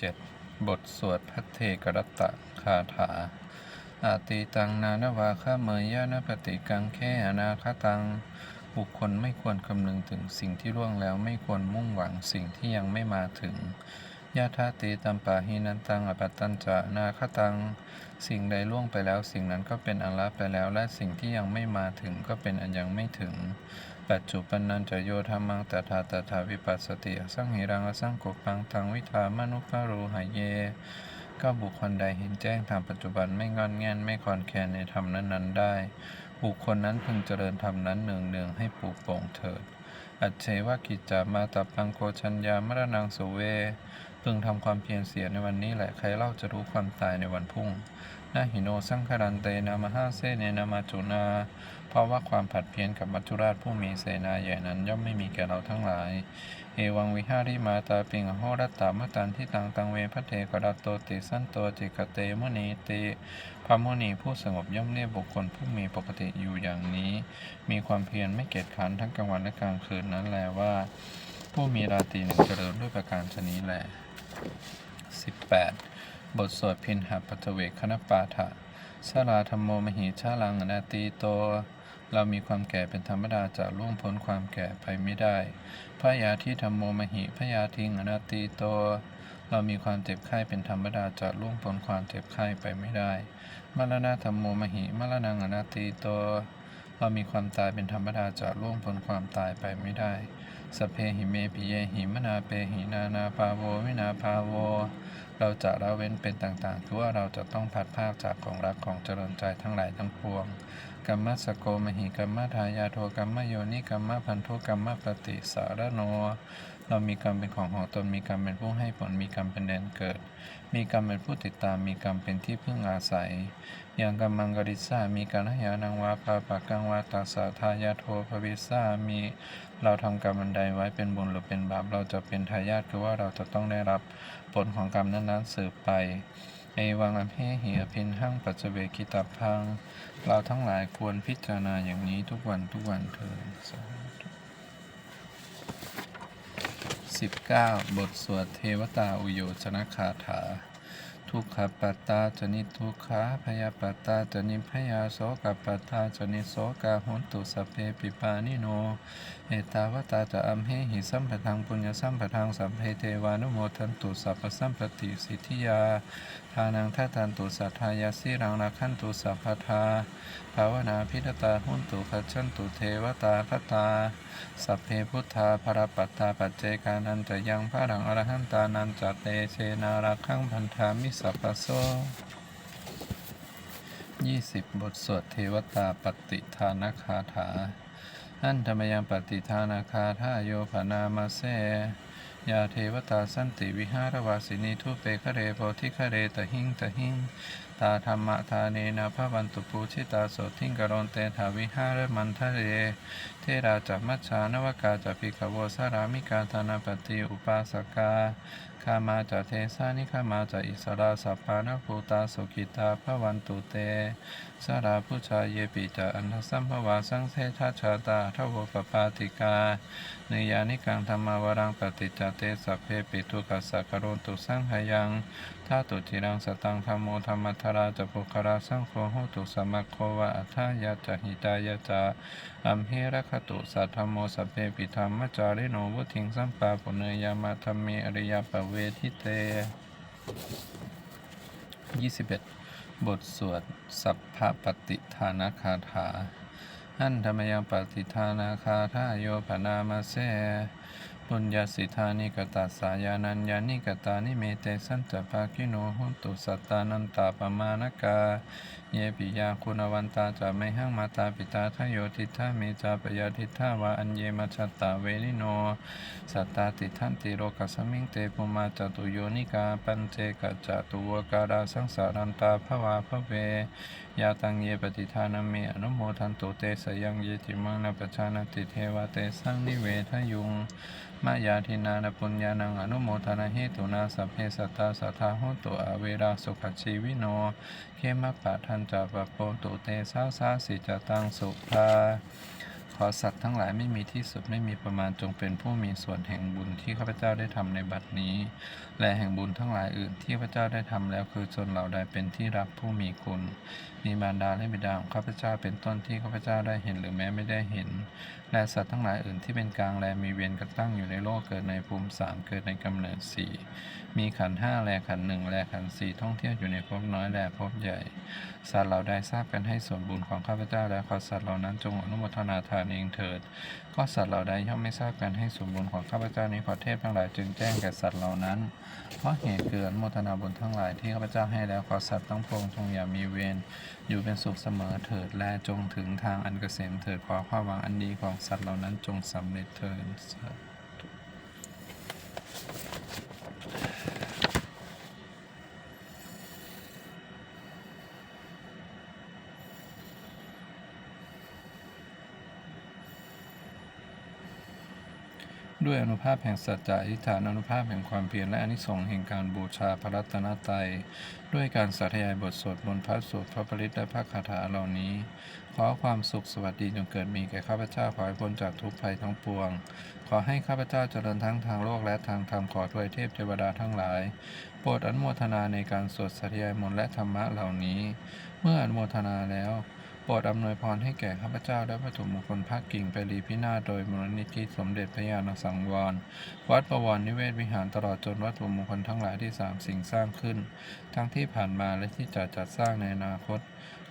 7. บทสวดพัทเทกรัตตะคาถา อาติตังนานวาคาเมยยานปฏิกังแค่อนาคตัง บุคคลไม่ควรคำนึงถึงสิ่งที่ล่วงแล้วไม่ควรมุ่งหวังสิ่งที่ยังไม่มาถึง ยาทาติตัมปาหินันตังอปัตตัญจะนาคตัง สิ่งใดล่วงไปแล้ว สิ่งนั้นก็เป็นอันละไปแล้ว และสิ่งที่ยังไม่มาถึงก็เป็นอันยังไม่ถึง ปัจจุปันนันจะโยธรรมังตถาตถาวิปัสสติ สังหิรังอสังกุปังทางวิธามนุภารูหายเย ก็บุคคลใดเห็นแจ้งธรรมปัจจุบันไม่งอนแงนไม่คลอนแคลนในธรรมนั้นๆได้ บุคคลนั้นพึงเจริญธรรมนั้นเนืองๆให้ปลูกปร่งเถิด อัจเชวกิจจามาตับปังโคชัญญามรณังสุเว พึงทำความเพียรเสียในวันนี้แหละใครเล่าจะรู้ความตายในวันพุ่งนาหิโนสังคารันเตนามหาเสเนนามาจุนา เพราะว่าความผัดเพี้ยนกับมัจจุราชผู้มีเสนาใหญ่นั้นย่อมไม่มีแก่เราทั้งหลาย เอวังวิหาริมาตาปิงโหรัตตามตันที่ตังตังเวพระเทกรัตโตติสันโตจิกเตมุนีติ พระมุนีผู้สงบย่อมเรียกบุคคลผู้มีปกติอยู่อย่างนี้ มีความเพียรไม่เกียจคร้านทั้งกลางวันและกลางคืนนั้นแลว่า ผู้มีราตรีหนึ่งเจริญด้วยประการชนี้แล 18 บทสวดพินหปัทเวกคณปาฐะชาลาธรรมโมมหิชาลังอนาตีโต เรามีความแก่เป็นธรรมดาจะล่วงพ้นความแก่ไปไม่ได้พระยาที่ธรรมโมมหิพระยาทิงอนาตีโต เรามีความเจ็บไข้เป็นธรรมดาจะล่วงพ้นความเจ็บไข้ไปไม่ได้ มรณะธรรมโมมหิ มรณังอนาตีตัว เรามีความตายเป็นธรรมดาจะล่วงพ้นความตายไปไม่ได้สเพหิเมปิเยหิมนาเปหินานาภาโววินาภาโว เราจะละเว้นเป็นต่างๆคือว่าเราจะต้องพัดภาคจากของรักของเจริญใจทั้งหลายทั้งปวงกัมมสโกมหิกัมมทายาโทกัมมโยนิกัมมพันธุกัมมปฏิสารโน เรามีกรรมเป็นของของตนมีกรรมเป็นผู้ให้ผลมีกรรมเป็นแดนเกิด มีกรรมเป็นผู้ติดตามมีกรรมเป็นที่พึ่งอาศัยอย่างกัมมังกริสามีการหยานังวาปาปะกังวาตัสสะทายาโทภวิสามีเราทำกรรมอันใดไว้เป็นบุญหรือเป็นบาปเราจะเป็นทายาทคือว่าเราจะต้องได้รับผลของกรรมนั้นๆสืบไปเอวังอภิหิอภินหั่งปัจเวกิตับพัง เราทั้งหลายควรพิจารณาอย่างนี้ทุกวันทุกวันเถิดสาธุ19บทสวดเทวตาอุโยชนะคาถา ทุกขปัตตาจนิทุกขาพยาปัตตาจนิพยาโสกปัตตาจนิโสกาหุนตุสเพปิปานิโน เอตาวตาจะอัมเหหิสัมปทังปุญญสัมปทังสัมเพเทวานุโมทันตุสัพพสัมปติสิทธิยา ทานังทัตันตุสัทธายาสิรังราคันตุสัพพทาภาวนาพิทตาหุนตุขัจฉันตุเทวตาคตา สัพเพพุทธาภรปัตตาปัจเจกานันจะยังพระรังอรหันตานันจัตเตเชนารักขังพันธามิสัพพโสยี่สิบบทสวดเทวตาปฏิทานคาถา อันธรรมยังปฏิทานาคาทาโยภนามาเสยาเทวตาสันติวิหารวาสินีทุเปคะเรโพธิคะเรตหิงตหิงตาธรรมทาเนนะพระวันตุปูชิตาโสทิงกรณเตถาวิหารมันทะเรเทราจัมัชชานวกาจะพิกโวสารามิกาธนาปฏิอุปาสกาข้ามาจะเทสานิข้ามาจะอิสราสัพพานภูตาสุกิตาพระวันตุเตสาราผู้ชายเยปิจะอันทสัมภวาสังเทชาชาตาทวปปาติกาเนยานิกังธรรมาวรังปฏิจเตสัพเพปิทุกัสสะกโรนตุสังหยังท่าตุจิรังสตังธรรมโมธรรมทราจะปุคราสังโฆโหตุสมัคโควะอัฏฐายาจหิตายาจาอัมเหระคตุสัทธรรมโมสัพเพปิธรรมจาริโนวุทิงสัมปาปุเนยามาธรรมีอริยปเวทิเต21บเอ็ดบทสวด สัพพปฏิทานคาถาอันธรรมยังปฏิทานาคาทาโยผนามาเส ปุญญาสิทานิกตัสายานัญญานิกตานิเมเตสันจะภาคิโนหุนตุสัตตานันตาปมานกา เยปิยาคุณวันตาจะไม่หังมาตาปิตาทโยทิทาเมจาปยาทิทาวาอัญเยมัชตาเวนิโน สัตตาติทันติโรกัสมิงเตปุมาจตุโยนิกาปัญเจกจตุวการาสังสารันตาภวาภเวยาตังเยปฏิทานามิอนุโมทันตุเตสยังเยติมังนปชานติเทวเตสังนิเวทยุงมายาทินานปุญญานังอนุโมทนาเหตุนาสัพเพสัตตาสัทธาโหตุอเวราสุขชีวิโน เขมปะทันจะปะโปตุเตสาสาสิจตังสุภาขอสัตว์ทั้งหลายไม่มีที่สุดไม่มีประมาณจงเป็นผู้มีส่วนแห่งบุญที่ข้าพเจ้าได้ทำในบัดนี้ และแห่งบุญทั้งหลายอื่นที่ข้าพเจ้าได้ทำแล้วคือชนเหล่าใดเป็นที่รักผู้มีคุณ มีมารดาและบิดาของข้าพเจ้าเป็นต้นที่ข้าพเจ้าได้เห็นหรือแม้ไม่ได้เห็นและสัตว์ทั้งหลายอื่นที่เป็นกลางแลมีเวรกระตั้งอยู่ในโลกเกิดในภูมิสามเกิดในกำเนิดสี่มีขันห้าแลขันหนึ่งแลขันสี่ท่องเที่ยวอยู่ในภพน้อยแลภพใหญ่ สัตว์เหล่าใดทราบกันให้ส่วนบุญของข้าพเจ้าและขอสัตว์เหล่านั้นจงอนุโมทนาทานเองเถิด ก็สัตว์เหล่าใดย่อมไม่ทราบกันให้ส่วนบุญของข้าพเจ้านี้ขอเทพทั้งหลายจึงแจ้งแก่สัตว์เหล่านั้น เพราะเหตุเกิดอนุโมทนาบุญทั้งหลายที่ข้าพเจ้าให้แล้วขอสัตว์ทั้งปวงจงอย่ามีเวร อยู่เป็นสุขเสมอเถิดและจงถึงทางอันเกษมเถิดขอความหวังอันดีของสัตว์เหล่านั้นจงสำเร็จเถิด ด้วยอนุภาพแห่งสัจจะอธิษฐานอนุภาพแห่งความเพียรและอนิสงส์แห่งการบูชาพระรัตนตรัยด้วยการสาธยายบทสวดมนต์พระสูตรพระปริตรและพระคาถาเหล่านี้ ขอความสุขสวัสดีจงเกิดมีแก่ข้าพเจ้าขอให้พ้นจากทุกภัยทั้งปวง ขอให้ข้าพเจ้าเจริญทั้งทางโลกและทางธรรมขอทวยเทพเทวดาทั้งหลาย โปรดอนุโมทนาในการสวดสาธยายมนต์และธรรมะเหล่านี้ เมื่ออนุโมทนาแล้ว โปรดอำนวยพรให้แก่ข้าพเจ้าและวัตถุมงคลภาคกิ่งไปรีพินาศโดยมูลนิธิสมเด็จพระญาณสังวร วัดประวรนิเวศวิหารตลอดจนวัตถุมงคลทั้งหลายที่สามสิ่งสร้างขึ้น ทั้งที่ผ่านมาและที่จะจัดสร้างในอนาคต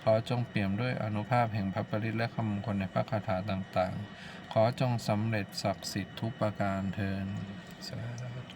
ขอจงเปี่ยมด้วยอนุภาพแห่งพระปริตและคำมงคลในพระคาถาต่างๆ ขอจงสำเร็จศักดิ์สิทธิ์ทุกประการเทินสาธุ